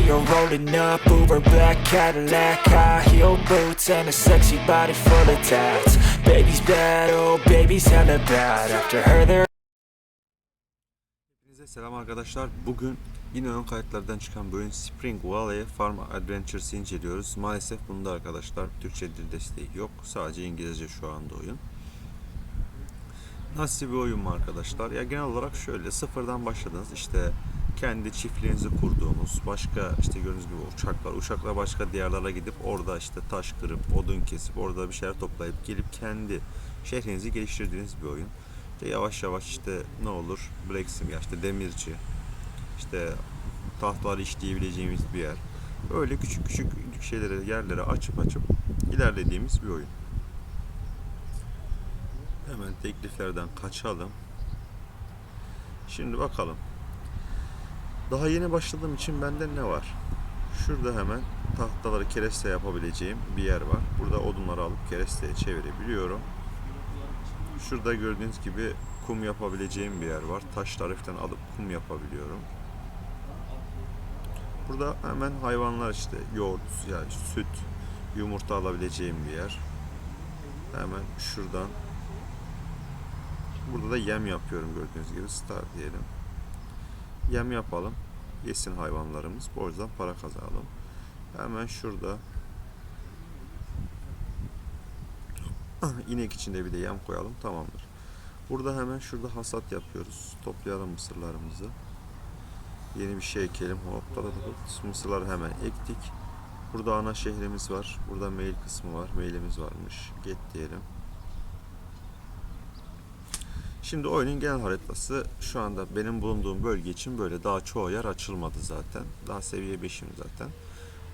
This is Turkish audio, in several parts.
see her rolling up, Uber black Cadillac, high heel boots, and a sexy body full of tats. Baby's bad, oh baby's hella bad. After her there. Hepinize selam arkadaşlar. Bugün yine ön kayıtlardan çıkan oyun Spring Valley Farm Adventures'ı inceliyoruz. Maalesef bunda arkadaşlar Türkçe dil desteği yok. Sadece İngilizce şu anda oyun. Nasıl bir oyun mu arkadaşlar? Ya genel olarak şöyle sıfırdan başladınız. İşte kendi çiftliğinizi kurduğunuz, başka işte gördüğünüz gibi uçaklar, uçakla başka diyarlara gidip orada işte taş kırıp, odun kesip, orada bir şeyler toplayıp gelip kendi şehrinizi geliştirdiğiniz bir oyun. İşte yavaş yavaş işte ne olur blacksmith, ya işte demirci, işte tahtları işleyebileceğimiz bir yer. Böyle küçük küçük şeyleri, yerlere açıp açıp ilerlediğimiz bir oyun. Hemen tekliflerden kaçalım. Şimdi bakalım. Daha yeni başladığım için bende ne var? Şurada hemen tahtaları kereste yapabileceğim bir yer var. Burada odunları alıp keresteye çevirebiliyorum. Şurada gördüğünüz gibi kum yapabileceğim bir yer var. Taşları falan alıp kum yapabiliyorum. Burada hemen hayvanlar işte yoğurt, yani süt, yumurta alabileceğim bir yer. Hemen şuradan Burada da yem yapıyorum gördüğünüz gibi star diyelim. Yem yapalım. Yesin hayvanlarımız. Borçtan para kazanalım. Hemen şurada inek içinde bir de yem koyalım. Tamamdır. Burada hemen şurada hasat yapıyoruz. Toplayalım mısırlarımızı. Yeni bir şey ekelim. Hop, mısırları hemen ektik. Burada ana şehrimiz var. Burada mail kısmı var. Mailimiz varmış. Get diyelim. Şimdi oyunun genel haritası şu anda benim bulunduğum bölge için böyle daha çoğu yer açılmadı zaten. Daha seviye 5'im zaten.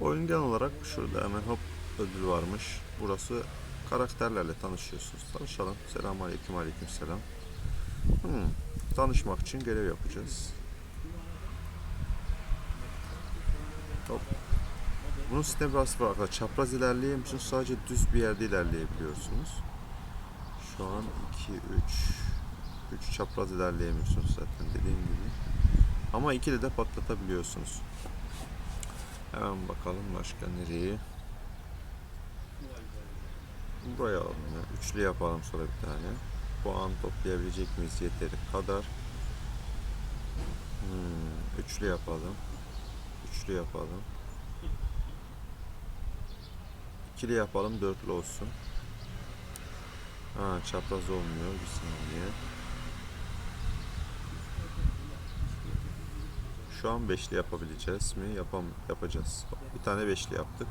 Oyun genel olarak şurada hemen hop ödül varmış. Burası karakterlerle tanışıyorsunuz. Tanışalım. Selamun aleyküm aleyküm selam. Hmm. Tanışmak için görev yapacağız. Hop. Bunun sistemi biraz arkadaşlar. Çapraz ilerleyemiyorsunuz. Sadece düz bir yerde ilerleyebiliyorsunuz. Şu an 2, 3, 3 çapraz ilerleyemiyorsunuz zaten dediğim gibi. Ama ikili de patlatabiliyorsunuz. Hemen bakalım başka nereye. Buraya alalım ya. Üçlü yapalım sonra bir tane. Puan toplayabilecek miyiz yeteri kadar. Hmm, üçlü yapalım. Üçlü yapalım. İkili yapalım dörtlü olsun. Ha çapraz olmuyor bir saniye. Şu an beşli yapabileceğiz mi? Yapam yapacağız. Bir tane beşli yaptık.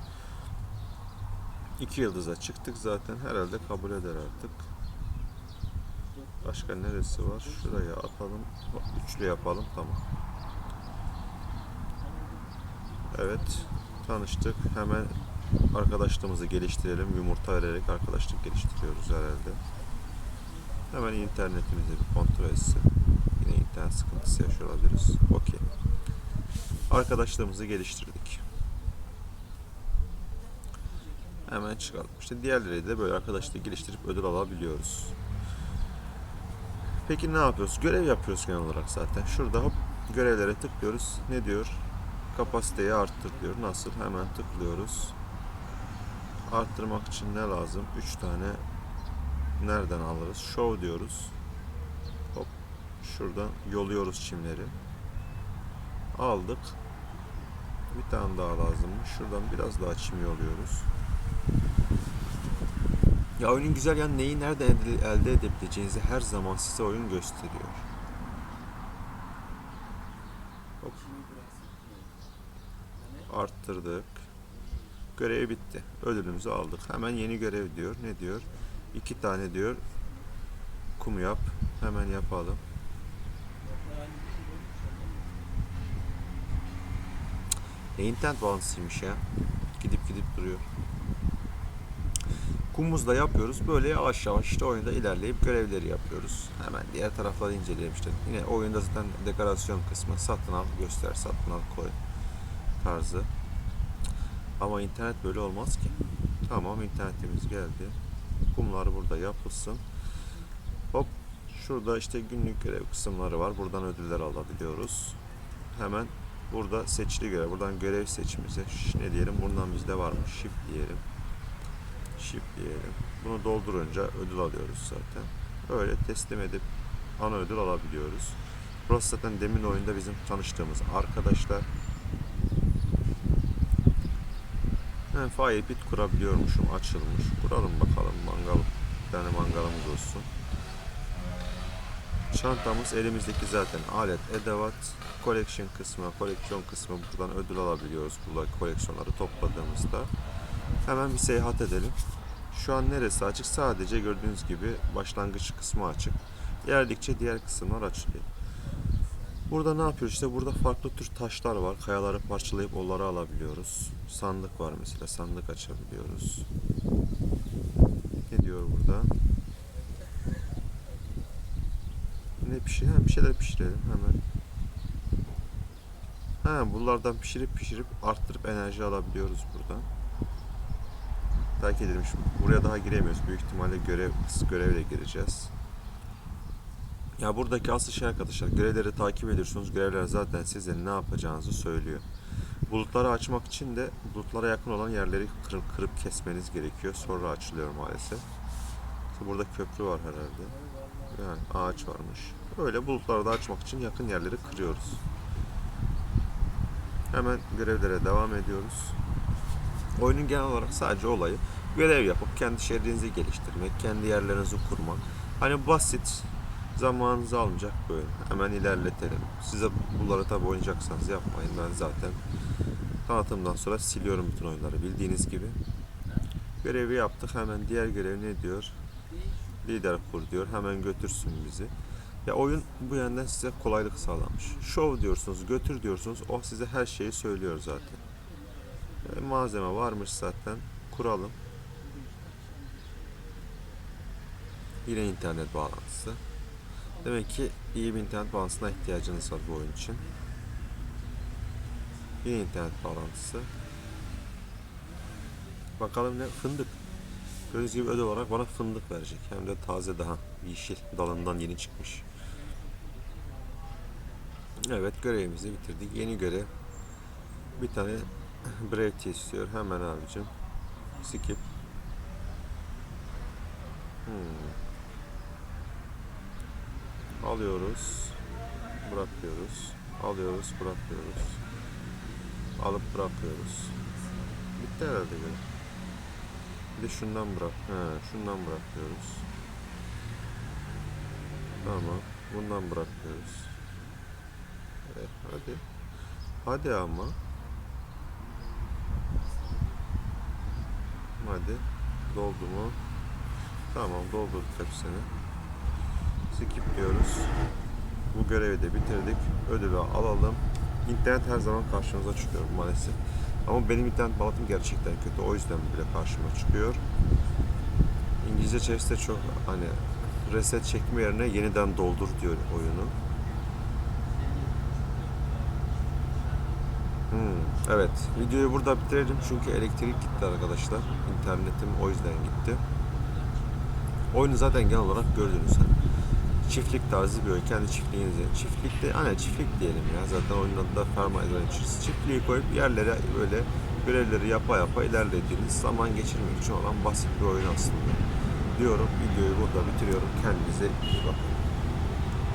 İki yıldıza çıktık zaten herhalde kabul eder artık. Başka neresi var? Şuraya atalım. Üçlü yapalım tamam. Evet tanıştık. Hemen arkadaşlığımızı geliştirelim. Yumurta vererek arkadaşlık geliştiriyoruz herhalde. Hemen internetimizi bir kontrol etsin. Yine internet sıkıntısı yaşıyor olabiliriz. Okey. Arkadaşlığımızı geliştirdik. Hemen çıkalım. İşte diğerleri de böyle arkadaşlığı geliştirip ödül alabiliyoruz. Peki ne yapıyoruz? Görev yapıyoruz genel olarak zaten. Şurada hop görevlere tıklıyoruz. Ne diyor? Kapasiteyi arttır diyor. Nasıl? Hemen tıklıyoruz. Arttırmak için ne lazım? 3 tane nereden alırız? Show diyoruz. Hop şuradan yoluyoruz çimleri. Aldık. Bir tane daha lazımmış. Şuradan biraz daha çim yoluyoruz. Ya oyunun güzel yanı neyi nerede elde edebileceğinizi her zaman size oyun gösteriyor. Hop. Arttırdık. Görev bitti. Ödülümüzü aldık. Hemen yeni görev diyor. Ne diyor? İki tane diyor. Kum yap. Hemen yapalım. Ne internet bağlantısıymış ya. Gidip gidip duruyor. Kumumuzda yapıyoruz. Böyle yavaş yavaş işte oyunda ilerleyip görevleri yapıyoruz. Hemen diğer tarafları inceleyelim işte. Yine oyunda zaten dekorasyon kısmı satın al, göster, satın al, koy tarzı. Ama internet böyle olmaz ki. Tamam internetimiz geldi. Kumlar burada yapılsın. Hop şurada işte günlük görev kısımları var. Buradan ödüller alabiliyoruz. Hemen Burada seçili görev. Buradan görev seçimize ne diyelim? Bundan bizde var mı? Shift diyelim. Shift diyelim. Bunu doldurunca ödül alıyoruz zaten. Öyle teslim edip ana ödül alabiliyoruz. Burası zaten demin oyunda bizim tanıştığımız arkadaşlar. He, fire kurabiliyormuşum. Açılmış. Kuralım bakalım. Mangal. Bir tane mangalımız olsun. Çantamız elimizdeki zaten alet, edevat, collection kısmı, koleksiyon kısmı buradan ödül alabiliyoruz buradaki koleksiyonları topladığımızda. Hemen bir seyahat edelim. Şu an neresi açık? Sadece gördüğünüz gibi başlangıç kısmı açık. İlerledikçe diğer kısımlar açılıyor. Burada ne yapıyoruz? İşte burada farklı tür taşlar var. Kayaları parçalayıp onları alabiliyoruz. Sandık var mesela. Sandık açabiliyoruz. Ne diyor burada? Ne pişir? Ha, bir şeyler pişirelim hemen. Ha, bunlardan pişirip pişirip arttırıp enerji alabiliyoruz buradan. Edelim şimdi. Buraya daha giremiyoruz. Büyük ihtimalle görev görevle gireceğiz. Ya buradaki asıl şey arkadaşlar görevleri takip ediyorsunuz. Görevler zaten size ne yapacağınızı söylüyor. Bulutları açmak için de bulutlara yakın olan yerleri kırıp, kırıp kesmeniz gerekiyor. Sonra açılıyor maalesef. İşte burada köprü var herhalde. Yani ağaç varmış. Öyle bulutları da açmak için yakın yerleri kırıyoruz. Hemen görevlere devam ediyoruz. Oyunun genel olarak sadece olayı görev yapıp kendi şehrinizi geliştirmek, kendi yerlerinizi kurmak. Hani basit, zamanınızı almayacak böyle. Hemen ilerletelim. Size bunları tabi oynayacaksanız yapmayın. Ben zaten tanıtımdan sonra siliyorum bütün oyunları bildiğiniz gibi. Görevi yaptık. Hemen diğer görev ne diyor? Lider kur diyor. Hemen götürsün bizi. Ya oyun bu yönden size kolaylık sağlamış. Show diyorsunuz, götür diyorsunuz. O size her şeyi söylüyor zaten. E, malzeme varmış zaten. Kuralım. Yine internet bağlantısı. Demek ki iyi bir internet bağlantısına ihtiyacınız var bu oyun için. Yine internet bağlantısı. Bakalım ne? Fındık. Gördüğünüz gibi ödül olarak bana fındık verecek. Hem de taze daha. Yeşil. Dalından yeni çıkmış. Evet görevimizi bitirdik. Yeni görev. Bir tane Brevity istiyor. Hemen abicim. Skip. Hmm. Alıyoruz. Bırakıyoruz. Alıyoruz. Bırakıyoruz. Alıp bırakıyoruz. Bitti herhalde görev. Bir de şundan bırak. He, şundan bırakıyoruz. Tamam. Bundan bırakıyoruz. Hadi. Hadi ama. Hadi. Doldu mu? Tamam doldurduk hepsini. Skip diyoruz. Bu görevi de bitirdik. Ödülü alalım. İnternet her zaman karşımıza çıkıyor maalesef. Ama benim internet bağlantım gerçekten kötü. O yüzden bile karşıma çıkıyor. İngilizce çevirisi çok hani reset çekme yerine yeniden doldur diyor oyunu. Hmm, evet. Videoyu burada bitirelim çünkü elektrik gitti arkadaşlar. İnternetim o yüzden gitti. Oyunu zaten genel olarak gördünüz. Çiftlik tarzı bir oyun. Kendi çiftliğinizi. Çiftlikte, hani çiftlik diyelim ya. Zaten oyunun adı da Farm Adventures. Çiftliği koyup yerlere böyle görevleri yapa yapa ilerlediğiniz zaman geçirmek için olan basit bir oyun aslında. Diyorum videoyu burada bitiriyorum. Kendinize iyi bakın.